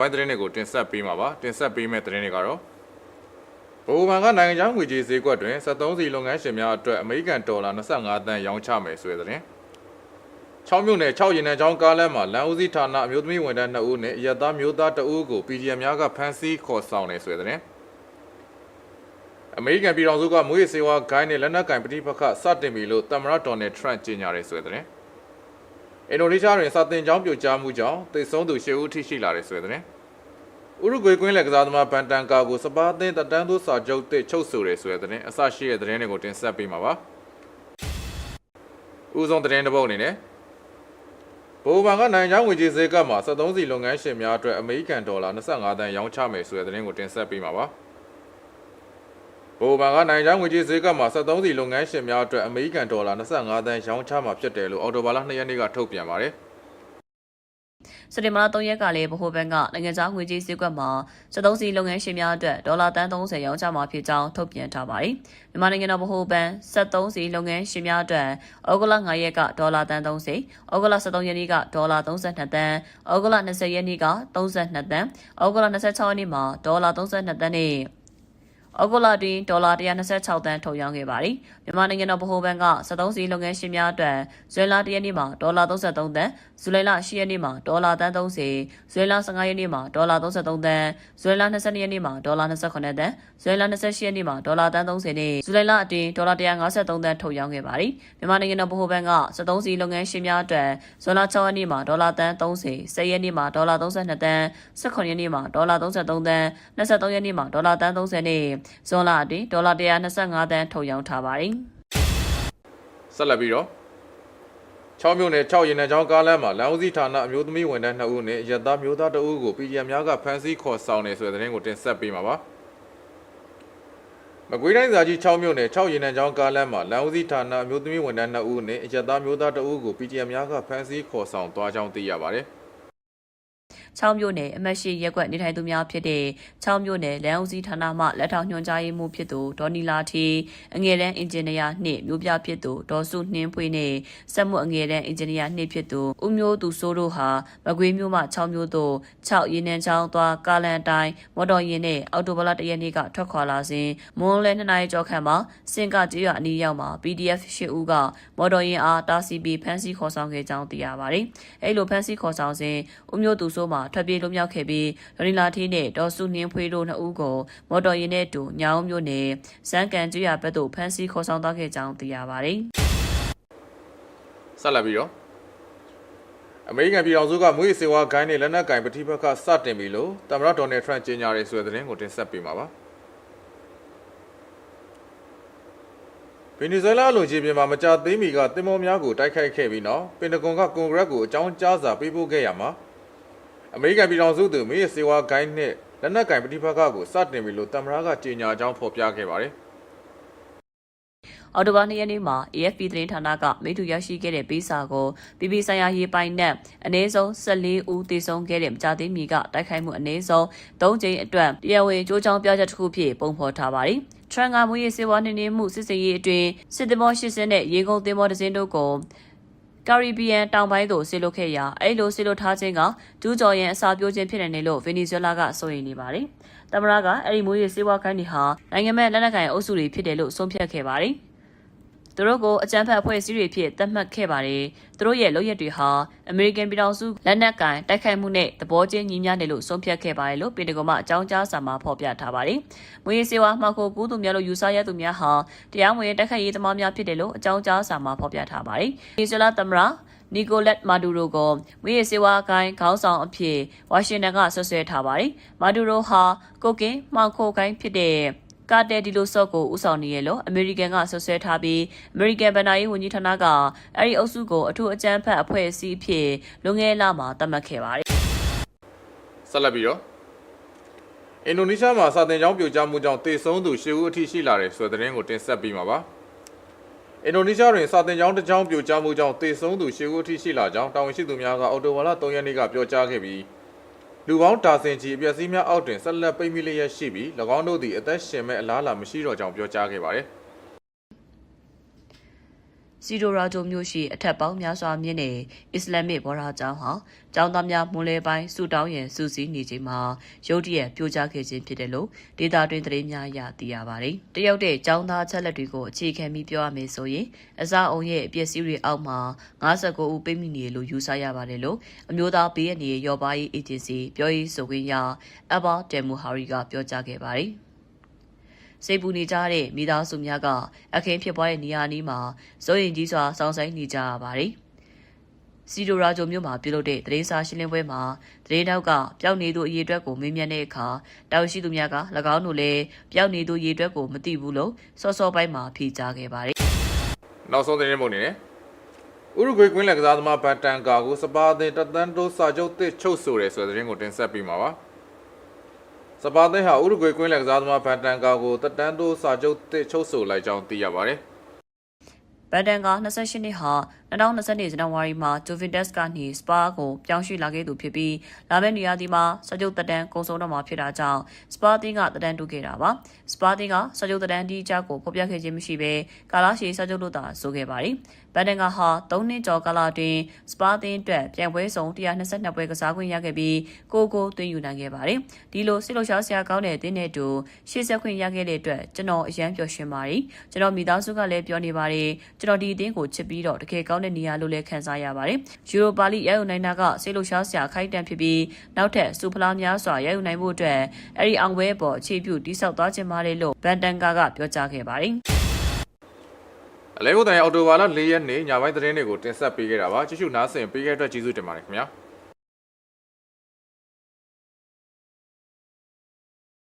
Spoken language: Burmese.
ဘိုင်းသတင်းတွေကိုတင်ဆက်ပေးမှာပါတင်ဆက်ပေးမယ့်သတင်းတွေကတော့ဘိုမန်ကနိုင်ငံခြားငွေကြေးဈေးကွက်တွင်73စီလုပ်ငန်းရှင်များအတွက်အမေရိကန်ဒေါ်လာ25သန်းရောင်းချမယ်ဆိုတဲ့သတင်း6မြို့နယ်6ရင်နယ်ချောင်းကားလမ်းမှာလမ်းဦးစီးဌာနအမျိုးသမီးဝန်ထမ်း2ဦးနဲ့အရက်သားမျိုးသား2ဦးကို PGM များကဖမ်းဆီးခေါ်ဆောင်နေဆိုတဲ့သတင်းအမေရိကန်ပြည်ထောင်စုကမွေးစေဝါဂိုင်းနဲ့လက်နက်ကင်ပဋိပက္ခစတင်ပြီလို့သမ္မတဒေါ်နယ်ထရန့်ကြေညာရဲဆိုတဲ့သတင်းအင်ဒိုနီးရှားတွင်စာတင်ကျောင်းပြိုကျမှုကြောင့်သေဆုံးသူ10ဦးထိရှိလာတယ်ဆိုတဲ့သတင်း ဥရုဂွေကွင်းလက်ကစားသမားဘန်တန်ကာကိုစပါးအသင်းတတန်းသိုးစာချုပ်တစ်ချုပ်ဆိုရဲဆိုတဲ့သတင်းအစရှိတဲ့သတင်းတွေကိုတင်ဆက်ပေးမှာပါ။ဦးဆုံးသတင်းတစ်ပုဒ်အနေနဲ့ဘိုးဘန်ကနိုင်ငံခြားငွေကြေးဈေးကမှာ73စီလုပ်ငန်းရှင်များအတွက်အမေရိကန်ဒေါ်လာ25သန်းရောင်းချမယ်ဆိုတဲ့သတင်းကိုတင်ဆက်ပေးမှာပါ။ဘိုးဘန်ကနိုင်ငံခြားငွေကြေးဈေးကမှာ73စီလုပ်ငန်းရှင်များအတွက်အမေရိကန်ဒေါ်လာ25သန်းရောင်းချမှာဖြစ်တယ်လို့အော်တိုဘာလ2ရက်နေ့ကထုတ်ပြန်ပါတယ်။ စက်တင်ဘာလ3ရက်ကလည်းဗဟိုဘဏ်ကနိုင်ငံခြားငွေကြေးစည်းကွက်မှာ73စီလုပ်ငန်းရှင်များအတွက်ဒေါ်လာတန်း30ရောင်းချမှာဖြစ်ကြောင်းထုတ်ပြန်ထားပါတယ်။မြန်မာနိုင်ငံတော်ဗဟိုဘဏ်73စီလုပ်ငန်းရှင်များအတွက်ဩဂုတ်လ9ရက်ကဒေါ်လာတန်း30ဩဂုတ်လ23ရက်နေ့ကဒေါ်လာ32တန်းဩဂုတ်လ20ရက်နေ့က32တန်းဩဂုတ်လ26ရက်နေ့မှာဒေါ်လာ32တန်းနဲ့ ဩဂုတ်လတွင်ဒေါ်လာ126တန်းထုတ်ရောင်းခဲ့ပါတယ်။မြန်မာနိုင်ငံတော်ဗဟိုဘဏ်က73စီလုပ်ငန်းရှင်များအတွက်ဇွန်လ1ရက်နေ့မှာဒေါ်လာ33တန်းဇူလိုင်လ10ရက်နေ့မှာဒေါ်လာတန်း30ဇွန်လ15ရက်နေ့မှာဒေါ်လာ33တန်းဇွန်လ22ရက်နေ့မှာဒေါ်လာ28တန်းဇွန်လ28ရက်နေ့မှာဒေါ်လာတန်း30နဲ့ဇူလိုင်လအတွင်းဒေါ်လာ153တန်းထုတ်ရောင်းခဲ့ပါတယ်။မြန်မာနိုင်ငံတော်ဗဟိုဘဏ်က73စီလုပ်ငန်းရှင်များအတွက်ဇွန်လ6ရက်နေ့မှာဒေါ်လာတန်း30 10ရက်နေ့မှာဒေါ်လာ32တန်း18ရက်နေ့မှာဒေါ်လာ33တန်း23ရက်နေ့မှာဒေါ်လာတန်း30နဲ့ဇွန်လအတွင်းဒေါ်လာ125တန်းထုတ်ရောင်းထားပါတယ်။ဆက်လက်ပြီးတော့6မြို့နယ်6ရင်နယ်ချောင်းကားလမ်းမှာလမ်းဦးစီးဌာနအမျိုးသမီးဝန်ထမ်း2ဦးနဲ့အရက်သားမျိုးသား2ဦးကို PGM များကဖမ်းဆီးခေါ်ဆောင်နေဆိုတဲ့သတင်းကိုတင်ဆက်ပေးမှာပါမကွေးတိုင်းစာကြီး6မြို့နယ်6ရင်နယ်ချောင်းကားလမ်းမှာလမ်းဦးစီးဌာနအမျိုးသမီးဝန်ထမ်း2ဦးနဲ့အရက်သားမျိုးသား2ဦးကို PGM များကဖမ်းဆီးခေါ်ဆောင်သွားကြောင်းသိရပါတယ် 6မြို့နယ်အမတ်ရှိရက်ကွက်နေထိုင်သူများဖြစ်တဲ့6မြို့နယ်လမ်းဦးစီးဌာနမှလက်ထောက်ညွှန်ကြားရေးမှူးဖြစ်သူဒေါ်နီလာထီအငယ်တန်းအင်ဂျင်နီယာနှင့်မြို့ပြဖြစ်သူဒေါ်စုနှင်းဖွေးနှင့်စက်မှုအငယ်တန်းအင်ဂျင်နီယာနှင့်ဖြစ်သူဦးမျိုးသူစိုးတို့ဟာမကွေးမြို့မှ6မြို့သို့6ရင်းနှန်းချောင်းသွားကားလန်အတိုင်းမော်တော်ယာဉ်နှင့်အော်တိုဘလတရက်နေ့ကထွက်ခွာလာစဉ်မွန်းလဲ2နာရီကျော်ခန့်မှာစင်ကကြေးရွာအနီးရောက်မှာ PDF ၈ဦးကမော်တော်ယာဉ်အားတာစီပီဖမ်းဆီးခေါ်ဆောင်ခဲ့ကြောင်းသိရပါတယ်။အဲလိုဖမ်းဆီးခေါ်ဆောင်စဉ်ဦးမျိုးသူစိုးမှာထွက်ပြေးလွတ်မြောက်ခဲ့ပြီးဒေါ်နီလာထီးနဲ့ဒေါ်စုနှင်းဖွေးတို့နှစ်ဦးကိုမော်တော်ယာဉ်နဲ့အတူညောင်မြို့နယ်စမ်းကန်ကျွရဘက်သို့ဖမ်းဆီးခေါ်ဆောင်သွားခဲ့ကြောင်းသိရပါတယ်။ဆက်လက်ပြီးတော့အမေရိကန်ပြည်ထောင်စုကမွေးစေဝါဂိုင်းနဲ့လက်နက်ကင်ပဋိပက္ခစတင်ပြီလို့သမ္မတဒေါ်နယ်ထရန့်ကြေညာရဲဆိုတဲ့သတင်းကိုတင်ဆက်ပေးမှာပါဗင်နီဇွဲလားလူကြီးပြင်မှာမကြာသေးမီကတင်မောများကိုတိုက်ခိုက်ခဲ့ပြီးနောက်ပင်တဂွန်ကကွန်ဂရက်ကိုအကြောင်းကြားစာပေးပို့ခဲ့ရမှာ အမေရိကန်ပြည်ထောင်စုသူမွေးစေဝါဂိုင်းနဲ့လက်နက်ကင်ပဋိပက္ခကိုစတင်ပြီလို့သမ္မတကကြေညာကြောင်းဖော်ပြခဲ့ပါတယ်အော်တိုဘာ၂ရက်နေ့မှာ AFP သတင်းဌာနကမိတူရရှိခဲ့တဲ့ပေးစာကိုပြည်ပဆိုင်ရာရေးပိုင်နဲ့အနည်းဆုံး14ဦးတည်ဆုံးခဲ့တဲ့မကြသေးမီကတိုက်ခိုက်မှုအနည်းဆုံး3ကြိမ်အတွက်တရားဝင်ကြိုးချောင်းပြချက်တစ်ခုဖြစ်ပုံဖော်ထားပါတယ်။ထရန်ကမွေးရေးစေဝါနှင်းနှင်းမှုစစ်စင်ရေးအတွင်းစစ်သဘော80နဲ့ရေကုန်သင်္ဘောတစ်စင်းတို့ကို ကာရီဘီယန်တောင်ပိုင်းသို့ဆေလွတ်ခဲ့ရာအဲ့လိုဆေလွတ်ထားခြင်းကကျူးကျော်ရန်အစာပြိုးခြင်းဖြစ်နေတယ်လို့ဗင်နီဇွဲလားကဆိုရင်နေပါတယ်။တမရကအဲ့ဒီမွေးရေးစေဝါခိုင်းတွေဟာနိုင်ငံမဲ့လက်နက်ကိုင်အုပ်စုတွေဖြစ်တယ်လို့ဆုံးဖြတ်ခဲ့ပါတယ်။ သူတို့ကိုအကြမ်းဖက်အဖွဲ့အစည်းတွေဖြစ်သတ်မှတ်ခဲ့ပါတယ်။သူတို့ရဲ့လုပ်ရက်တွေဟာအမေရိကန်ပြည်ထောင်စုလက်နက်ကင်တိုက်ခိုက်မှုနဲ့သဘောချင်းညီမျှတယ်လို့ဆုံးဖြတ်ခဲ့ပါတယ်လို့ပြည်တကောမှအကြောင်းကြားစာမှာဖော်ပြထားပါတယ်။မွေးစေဝါမှောက်ကိုကူးသူများလို့ယူဆရသူများဟာတရားမဝင်တိုက်ခိုက်ရေးသမားများဖြစ်တယ်လို့အကြောင်းကြားစာမှာဖော်ပြထားပါတယ်။ဒီဇလာသမရာနီကိုလက်မာဒူရိုကိုမွေးရစေဝါကိုင်းခေါင်းဆောင်အဖြစ်ဝါရှင်တန်ကဆွဆွဲထားပါတယ်။မာဒူရိုဟာကိုကင်မှောက်ခိုကိုင်းဖြစ်တဲ့ ကာတယ်ဒီလိုဆော့ကိုဥဆောင်နေရလို့အမေရိကန်ကဆွဆွဲထားပြီးအမေရိကန်ဗဏ္ဍာရေးဝန်ကြီးဌာနကအဲ့ဒီအုပ်စုကိုအထူးအကြမ်းဖက်အဖွဲ့အစည်းအဖြစ်လွန်ခဲ့လမှာသတ်မှတ်ခဲ့ပါတယ်ဆက်လက်ပြီးတော့အင်ဒိုနီးရှားမှာစာတင်ကျောင်းပြိုကျမှုကြောင့်တေဆုံးသူ10ဦးအထိရှိလာတယ်ဆိုတဲ့သတင်းကိုတင်ဆက်ပေးမှာပါအင်ဒိုနီးရှားတွင်စာတင်ကျောင်းတစ်ကျောင်းပြိုကျမှုကြောင့်တေဆုံးသူ10ဦးအထိရှိလာကြောင်းတာဝန်ရှိသူများကအော်တိုဝါလာ3ရက်နေ့ကပြောကြားခဲ့ပြီး လူပေါင်းတာဆင်ချီအပျက်စီးများအောက်တွင်ဆက်လက်ပိတ်မိလျက်ရှိပြီး၎င်းတို့သည်အသက်ရှင်မဲ့အလားအလာမရှိတော့ကြောင်းပြောကြားခဲ့ပါတယ် စစီဒိုရာဂျိုမြို့ရှိအထက်ပေါင်းများစွာမြင့်တဲ့အစ္စလာမစ်ဘော်ရာကျောင်းဟာကျောင်းသားများမွန်လဲပိုင်းစုတောင်းရန်စူးစီးနေချိန်မှာရုတ်တရက်ပြိုကျခဲ့ခြင်းဖြစ်တယ်လို့ဒေတာတွင်သတင်းများအရသိရပါတယ်။တရုတ်တဲ့ကျောင်းသားချက်လက်တွေကိုအခြေခံပြီးပြောရမယ်ဆိုရင်အစအုံရဲ့အပျက်စီးတွေအောက်မှာ59ဦးပိတ်မိနေလို့ယူဆရပါတယ်လို့အမျိုးသားဘေးအန္တရာယ်ရောပါရေးအေဂျင်စီပြောရေးဆိုခွင့်ရအဘာတယ်မူဟာရီကပြောကြားခဲ့ပါတယ်။ စိတ်ပူနေကြတဲ့မိသားစုများကအခင်းဖြစ်ပွားတဲ့နေရာနီးမှာစိုးရင်ကြီးစွာစောင့်ဆိုင်နေကြရပါတယ်။စီဒိုရာဂျိုမြို့မှာပြုလုပ်တဲ့သတင်းစာရှင်းလင်းပွဲမှာသတင်းတောက်ကပျောက်နေသူအရေးအတွက်ကိုမေးမြန်းတဲ့အခါတောက်ရှိသူများက၎င်းတို့လည်းပျောက်နေသူအရေးအတွက်ကိုမသိဘူးလို့စောစောပိုင်းမှာဖြေကြားခဲ့ပါတယ်နောက်ဆုံးသတင်းပုံနေနဲ့ဥရုဂွေကွင်းလက်ကစားသမားဘတ်တန်ကာကိုစပါးတင်တသန်းတိုးစာချုပ်တစ်ချုပ်ဆိုတယ်ဆိုတဲ့သတင်းကိုတင်ဆက်ပေးမှာပါ စပါးတင်ဟာဥရုဂွေကွင်းလက်ကစားသမားဘတ်တန်ကာကိုတသန်းတိုးစာချုပ်တစ်ချုပ်ဆိုလိုက်ကြောင်းသိရပါတယ်။ဘန်တန်က28နှစ်ဟာ 2020နှစ်ဇန်နဝါရီမှာဂျိုဗင်တက်စ်ကနေစပါကိုပြောင်းရွှေ့လာခဲ့သူဖြစ်ပြီးလာမယ့်နေရာဒီမှာစကြုတ်တက်တန်းကုံဆုံးတော့မှာဖြစ်တာကြောင့်စပါတင်းကတက်တန်းတူခဲ့တာပါ။စပါတင်းကစကြုတ်တက်တန်းဒီအကြောက်ကိုဖော်ပြခဲ့ခြင်းမရှိဘဲကာလာရှည်စကြုတ်လို့သာဆိုခဲ့ပါတယ်။ဘန်တန်ကဟာ3နှစ်ကျော်ကာလတွင်စပါတင်းအတွက်ပြန်ပွဲဆောင်122ပွဲကစားခွင့်ရခဲ့ပြီးကိုကိုသွင်းယူနိုင်ခဲ့ပါတယ်။ဒီလိုစစ်လှုပ်ရှားဆရာကောင်းတဲ့အသင်းနဲ့အတူရှေ့ဆက်ခွင့်ရခဲ့တဲ့အတွက်ကျွန်တော်အရန်ပျော်ရွှင်ပါတယ်။ကျွန်တော်မိသားစုကလည်းပြောနေပါတယ်။ကျွန်တော်ဒီအသင်းကိုချစ်ပြီးတော့တကယ်ကောင်းတဲ့နေရာလို့လည်းခံစားရပါတယ်။ယူရိုပါလိရယူနိုင်တာကစစ်လှုပ်ရှားဆရာခိုက်တန်ဖြစ်ပြီးနောက်ထပ်စူဖလားများစွာရယူနိုင်ဖို့အတွက်အဲ့ဒီအောင်ပွဲပေါ်အခြေပြုတိစောက်သွားခြင်းပါတယ်လို့ဘန်တန်ကာကပြောကြားခဲ့ပါတယ်။အလဲဟုတ်တိုင်အော်တိုဘာလ၄ရက်နေ့ညပိုင်းသတင်းတွေကိုတင်ဆက်ပေးခဲ့တာပါကြည့်ရှုနားဆင်ပေးခဲ့တဲ့အတွက်ကျေးဇူးတင်ပါတယ်ခင်ဗျာ